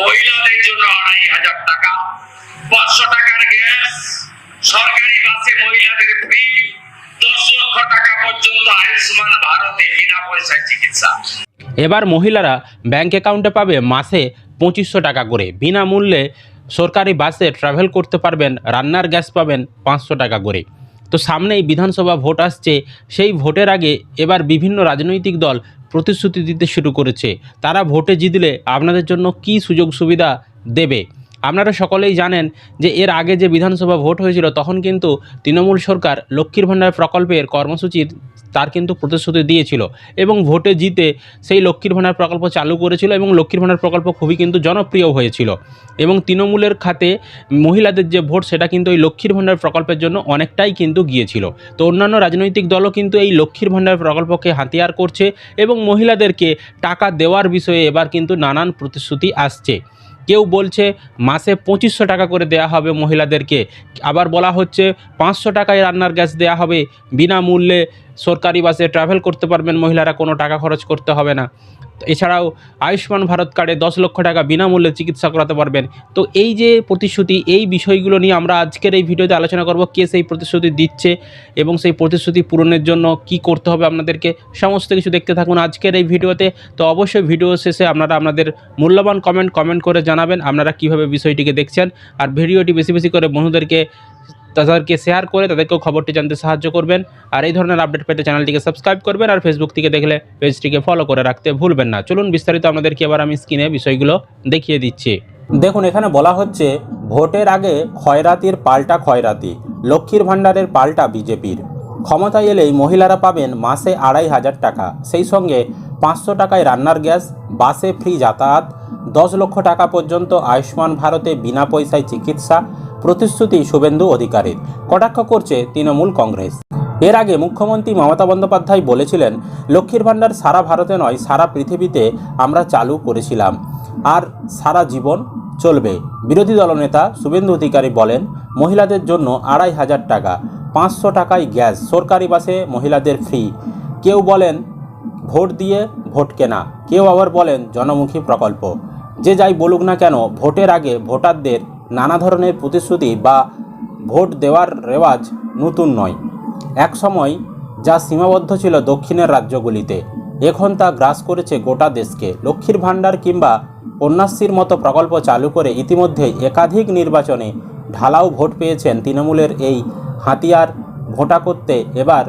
মহিলাদের জন্য আড়াই হাজার টাকা, পাঁচশো টাকার গ্যাস, সরকারি বাসে মহিলাদের ফ্রি দশ লক্ষ টাকা পর্যন্ত আয়ুষ্মান ভারতে বিনা পয়সায় চিকিৎসা। এবার মহিলারা ব্যাংক অ্যাকাউন্টে পাবে মাসে পঁচিশশো টাকা করে। বিনামূল্যে সরকারি বাসে ট্রাভেল করতে পারবেন, রান্নার গ্যাস পাবেন পাঁচশো টাকা করে। তো সামনেই বিধানসভা ভোট আসছে, সেই ভোটের আগে এবার বিভিন্ন রাজনৈতিক দল প্রতিশ্রুতি দিতে শুরু করেছে। তারা ভোটে জিতলে আপনাদের জন্য কি সুযোগ সুবিধা দেবে? আপনারা সকলেই জানেন যে এর আগে যে বিধানসভা ভোট হয়েছিল, তখন কিন্তু তৃণমূল সরকার লক্ষ্মীর ভাণ্ডার প্রকল্পের কর্মসূচির তার কিন্তু প্রতিশ্রুতি দিয়েছিল এবং ভোটে জিতে সেই লক্ষ্মীর ভাণ্ডার প্রকল্প চালু করেছিল এবং লক্ষ্মীর ভাণ্ডার প্রকল্প খুবই কিন্তু জনপ্রিয় হয়েছিল। এবং তৃণমূলের খাতে মহিলাদের যে ভোট, সেটা কিন্তু এই লক্ষ্মীর ভাণ্ডার প্রকল্পের জন্য অনেকটাই কিন্তু গিয়েছিল। তো অন্যান্য রাজনৈতিক দলও কিন্তু এই লক্ষ্মীর ভাণ্ডার প্রকল্পকে হাতিয়ার করছে এবং মহিলাদেরকে টাকা দেওয়ার বিষয়ে এবার কিন্তু নানান প্রতিশ্রুতি আসছে। কেউ বলছে মাসে পঁচিশশো টাকা করে দেয়া হবে মহিলাদেরকে। আবার বলা হচ্ছে পাঁচশো টাকায় রান্নার গ্যাস দেয়া হবে। বিনামূল্যে সরকারি বাসে ট্রাভেল করতে পারবেন মহিলারা, কোনো টাকা খরচ করতে হবে না। এছাড়াও আয়ুষ্মান ভারত কার্ডে দশ লক্ষ টাকা বিনামূল্যে চিকিৎসা করাতে পারবেন। তো এই যে প্রতিশ্রুতি, এই বিষয়গুলো নিয়ে আমরা আজকের এই ভিডিওতে আলোচনা করব, কে সেই প্রতিশ্রুতি দিচ্ছে এবং সেই প্রতিশ্রুতি পূরণের জন্য কি করতে হবে আপনাদেরকে সমস্ত কিছু দেখতে থাকুন আজকের এই ভিডিওতে। তো অবশ্যই ভিডিও শেষে আপনারা আপনাদের মূল্যবান কমেন্ট কমেন্ট করে জানাবেন, আপনারা কীভাবে বিষয়টিকে দেখছেন। আর ভিডিওটি বেশি বেশি করে বন্ধুদেরকে তাদেরকে শেয়ার করে তাদেরকেও খবরটি জানতে সাহায্য করবেন। আর এই ধরনের আপডেট পেতে চ্যানেলটিকে সাবস্ক্রাইব করবেন আর ফেসবুক থেকে দেখলে পেজটিকে ফলো করে রাখতে ভুলবেন না। চলুন বিস্তারিত আপনাদেরকে এবার আমি স্ক্রিনে বিষয়গুলো দেখিয়ে দিচ্ছি। দেখুন, এখানে বলা হচ্ছে, ভোটের আগে খয়রাতির পাল্টা খয়রাতি লক্ষ্মীর ভাণ্ডারের পাল্টা বিজেপির। ক্ষমতায় এলেই মহিলারা পাবেন মাসে আড়াই হাজার টাকা। সেই সঙ্গে পাঁচশো টাকায় রান্নার গ্যাস, বাসে ফ্রি যাতায়াত, দশ লক্ষ টাকা পর্যন্ত আয়ুষ্মান ভারতে বিনা পয়সায় চিকিৎসা প্রতিশ্রুতি শুভেন্দু অধিকারীর। কটাক্ষ করছে তৃণমূল কংগ্রেস। এর আগে মুখ্যমন্ত্রী মমতা বন্দ্যোপাধ্যায় বলেছিলেন, লক্ষ্মীর ভাণ্ডার সারা ভারতে নয়, সারা পৃথিবীতে আমরা চালু করেছিলাম। আর সারা জীবন চলবে। বিরোধী দলনেতা শুভেন্দু অধিকারী বলেন, মহিলাদের জন্য আড়াই হাজার টাকা, পাঁচশো টাকায় গ্যাস, সরকারি বাসে মহিলাদের ফ্রি। কেউ বলেন, ভোট দিয়ে ভোট কেনা। কেউ আবার বলেন, জনমুখী প্রকল্প। যে যাই বলুক না কেন, ভোটের আগে ভোটারদের নানা ধরনের প্রতিশ্রুতি বা ভোট দেওয়ার রেওয়াজ নতুন নয়। এক সময় যা সীমাবদ্ধ ছিল দক্ষিণের রাজ্যগুলিতে, এখন তা গ্রাস করেছে গোটা দেশকে। লক্ষ্মীর ভাণ্ডার কিংবা কন্যাশ্রীর মতো প্রকল্প চালু করে ইতিমধ্যে একাধিক নির্বাচনে ঢালাও ভোট পেয়েছেন তৃণমূলের এই হাতিয়ার ভোটা করতে এবার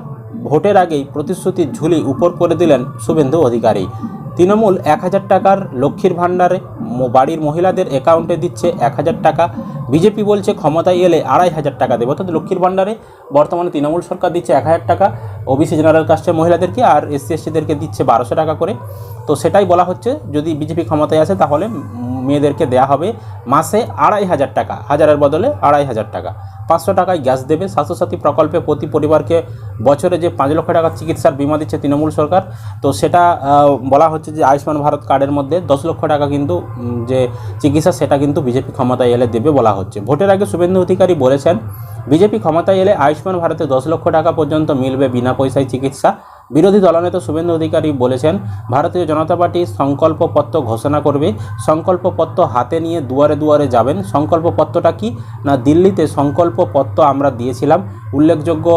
ভোটের আগেই প্রতিশ্রুতির ঝুলি উপর করে দিলেন শুভেন্দু অধিকারী। তৃণমূল এক হাজার টাকার লক্ষ্মীর ভাণ্ডারে বাড়ির মহিলাদের অ্যাকাউন্টে দিচ্ছে এক হাজার টাকা। বিজেপি বলছে ক্ষমতায় এলে আড়াই হাজার টাকা দেবে। অর্থাৎ লক্ষ্মীর ভাণ্ডারে বর্তমানে তৃণমূল সরকার দিচ্ছে এক হাজার টাকা, ওবিসি জেনারেল কাস্টের মহিলাদেরকে আর এসসি এসটিদেরকে দিচ্ছে বারোশো টাকা করে। তো সেটাই বলা হচ্ছে, যদি বিজেপি ক্ষমতায় আসে তাহলে মেয়েদেরকে দেয়া হবে মাসে আড়াই হাজার টাকা, হাজারের বদলে আড়াই হাজার টাকা। পাঁচশো টাকায় গ্যাস দেবে। স্বাস্থ্যসাথী প্রকল্পে প্রতি পরিবারকে বছরে যে পাঁচ লক্ষ টাকার চিকিৎসার বিমা দিচ্ছে তৃণমূল সরকার, তো সেটা বলা হচ্ছে যে আয়ুষ্মান ভারত কার্ডের মধ্যে দশ লক্ষ টাকা কিন্তু যে চিকিৎসা সেটা কিন্তু বিজেপি ক্ষমতায় এলে দেবে বলা হচ্ছে। ভোটের আগে শুভেন্দু অধিকারী বলেছেন, বিজেপি ক্ষমতায় এলে আয়ুষ্মান ভারতে দশ লক্ষ টাকা পর্যন্ত মিলবে বিনা পয়সায় চিকিৎসা। বিরোধী দলনেতা শুভেন্দু অধিকারী বলেছেন, ভারতীয় জনতা পার্টি সংকল্পপত্র ঘোষণা করবে। সংকল্পপত্র হাতে নিয়ে দুয়ারে দুয়ারে যাবেন। সংকল্পপত্রটা কি? না, দিল্লিতে সংকল্পপত্র আমরা দিয়েছিলাম। উল্লেখযোগ্য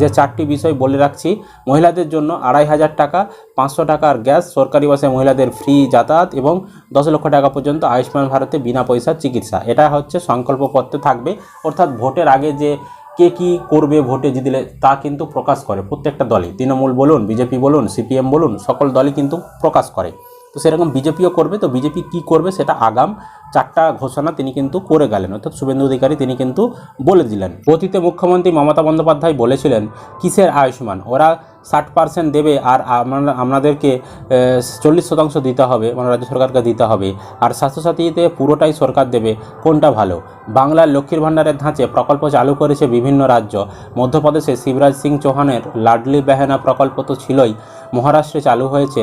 যে চারটি বিষয় বলে রাখছি, মহিলাদের জন্য আড়াই হাজার টাকা, পাঁচশো টাকার গ্যাস, সরকারি বাসে মহিলাদের ফ্রি যাতায়াত এবং দশ লক্ষ টাকা পর্যন্ত আয়ুষ্মান ভারতে বিনা পয়সার চিকিৎসা। এটা হচ্ছে সংকল্পপত্রে থাকবে। অর্থাৎ ভোটের আগে যে কে কি করবে ভোটে জিতলে তা কিন্তু প্রকাশ করে। প্রত্যেকটা দলই। তৃণমূল বলুন, বিজেপি বলুন, সিপিএম বলুন, সকল দলই কিন্তু প্রকাশ করে। তো সেরকম বিজেপিও করবে। তো বিজেপি কি করবে সেটা আগাম চারটা ঘোষণা তিনি কিন্তু করে গেলেন। অর্থাৎ শুভেন্দু অধিকারী তিনি কিন্তু বলে দিলেন। অতীতে মুখ্যমন্ত্রী মমতা বন্দ্যোপাধ্যায় বলেছিলেন, কিসের আয়ুষ্মান? ওরা ষাট পার্সেন্ট দেবে আর আপনাদেরকে চল্লিশ শতাংশ দিতে হবে মানে রাজ্য সরকারকে দিতে হবে। আর স্বাস্থ্যসাথীতে পুরোটাই সরকার দেবে, কোনটা ভালো? বাংলার লক্ষ্মীর ভাণ্ডারের ধাঁচে প্রকল্প চালু করেছে বিভিন্ন রাজ্য। মধ্যপ্রদেশে শিবরাজ সিং চৌহানের লাডলি বেহেনা প্রকল্প তো ছিলই। মহারাষ্ট্রে চালু হয়েছে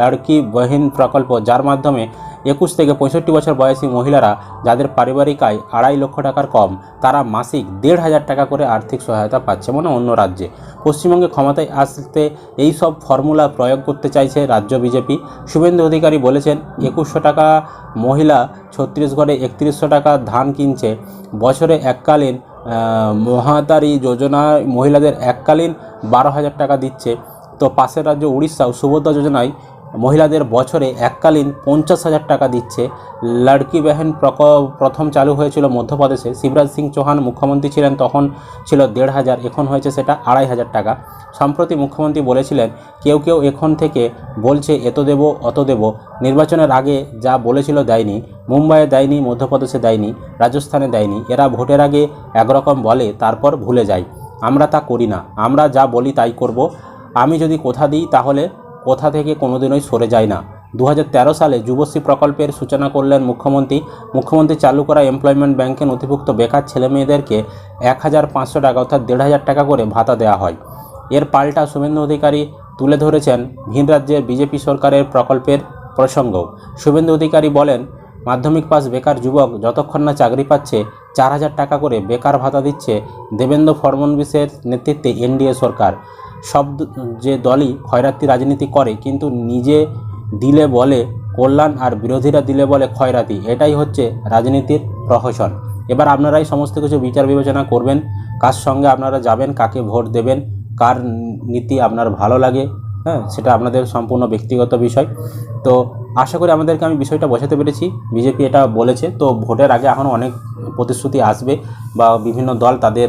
লড়কি বহিন প্রকল্প, যার মাধ্যমে একুশ থেকে পঁয়ষট্টি বছর বয়সী মহিলারা, যাদের পারিবারিক আয় আড়াই লক্ষ টাকার কম, তারা মাসিক দেড় হাজার টাকা করে আর্থিক সহায়তা পাচ্ছে মানে অন্য রাজ্যে। পশ্চিমবঙ্গে ক্ষমতায় আসতে এই সব ফর্মুলা প্রয়োগ করতে চাইছে রাজ্য বিজেপি। শুভেন্দু অধিকারী বলেছেন, একুশশো টাকা মহিলা ছত্তিশগড়ে একত্রিশশো টাকা ধান কিনছে। বছরে এককালীন মহাতারি যোজনায় মহিলাদের এককালীন বারো হাজার টাকা দিচ্ছে। তো পাশের রাজ্য উড়িষ্যাও সুভদ্রা যোজনায় মহিলাদের বছরে এককালীন পঞ্চাশ হাজার টাকা দিচ্ছে। লড়কি বেহেন প্রকল্প প্রথম চালু হয়েছিল মধ্যপ্রদেশে। শিবরাজ সিং চৌহান মুখ্যমন্ত্রী ছিলেন, তখন ছিল দেড় হাজার, এখন হয়েছে সেটা আড়াই হাজার টাকা। সম্প্রতি মুখ্যমন্ত্রী বলেছিলেন, কেউ কেউ এখন থেকে বলছে, এত দেব, অত দেব। নির্বাচনের আগে যা বলেছিল দেয়নি, মুম্বাইয়ে দেয়নি, মধ্যপ্রদেশে দেয়নি, রাজস্থানে দেয়নি। এরা ভোটের আগে একরকম বলে, তারপর ভুলে যায়। আমরা তা করি না। আমরা যা বলি তাই করব। আমি যদি কোথা দিই, তাহলে কোথা থেকে কোনোদিনই সরে যায় না। দু হাজার তেরো সালে যুবশ্রী প্রকল্পের সূচনা করলেন মুখ্যমন্ত্রী। মুখ্যমন্ত্রী চালু করা এমপ্লয়মেন্ট ব্যাংকে নথিভুক্ত বেকার ছেলেমেয়েদেরকে এক হাজার পাঁচশো টাকা অর্থাৎ দেড় হাজার টাকা করে ভাতা দেওয়া হয়। এর পাল্টা শুভেন্দু অধিকারী তুলে ধরেছেন ভিন রাজ্যের বিজেপি সরকারের প্রকল্পের প্রসঙ্গ শুভেন্দু অধিকারী বলেন, মাধ্যমিক পাস বেকার যুবক যতক্ষণ না চাকরি পাচ্ছে, চার হাজার টাকা করে বেকার ভাতা দিচ্ছে দেবেন্দ্র ফডনবিসের নেতৃত্বে এনডিএ সরকার। সব যে দলই খয়রাতি রাজনীতি করে, কিন্তু নিজে দিলে বলে কল্যাণ আর বিরোধীরা দিলে বলে খয়রাতি এটাই হচ্ছে রাজনীতির প্রহসন। এবার আপনারাই সমস্ত কিছু বিচার বিবেচনা করবেন, কার সঙ্গে আপনারা যাবেন, কাকে ভোট দেবেন, কার নীতি আপনার ভালো লাগে হ্যাঁ সেটা আপনাদের সম্পূর্ণ ব্যক্তিগত বিষয়। তো আশা করি আমাদেরকে আমি বিষয়টা বোঝাতে পেরেছি। বিজেপি এটা বলেছে। তো ভোটের আগে এখনও অনেক প্রতিশ্রুতি আসবে বা বিভিন্ন দল তাদের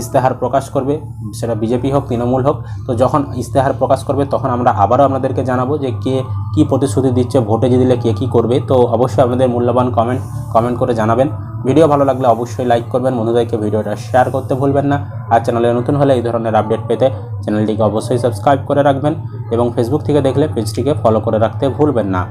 ইস্তেহার প্রকাশ করবে। সেটা বিজেপি হোক, তৃণমূল হোক। তো যখন ইস্তেহার প্রকাশ করবে, তখন আমরা আবারও আপনাদেরকে জানাব যে কে কী প্রতিশ্রুতি দিচ্ছে, ভোটে দিলে কে কী করবে। তো অবশ্যই আপনাদের মূল্যবান কমেন্ট কমেন্ট করে জানাবেন। ভিডিও ভালো লাগলে অবশ্যই লাইক করবেন, বন্ধুদেরকে ভিডিওটা শেয়ার করতে ভুলবেন না। আর চ্যানেলে নতুন হলে এই ধরনের আপডেট পেতে চ্যানেলটিকে অবশ্যই সাবস্ক্রাইব করে রাখবেন এবং ফেসবুক থেকে দেখলে পেজটিকে ফলো করে রাখতে ভুলবেন না।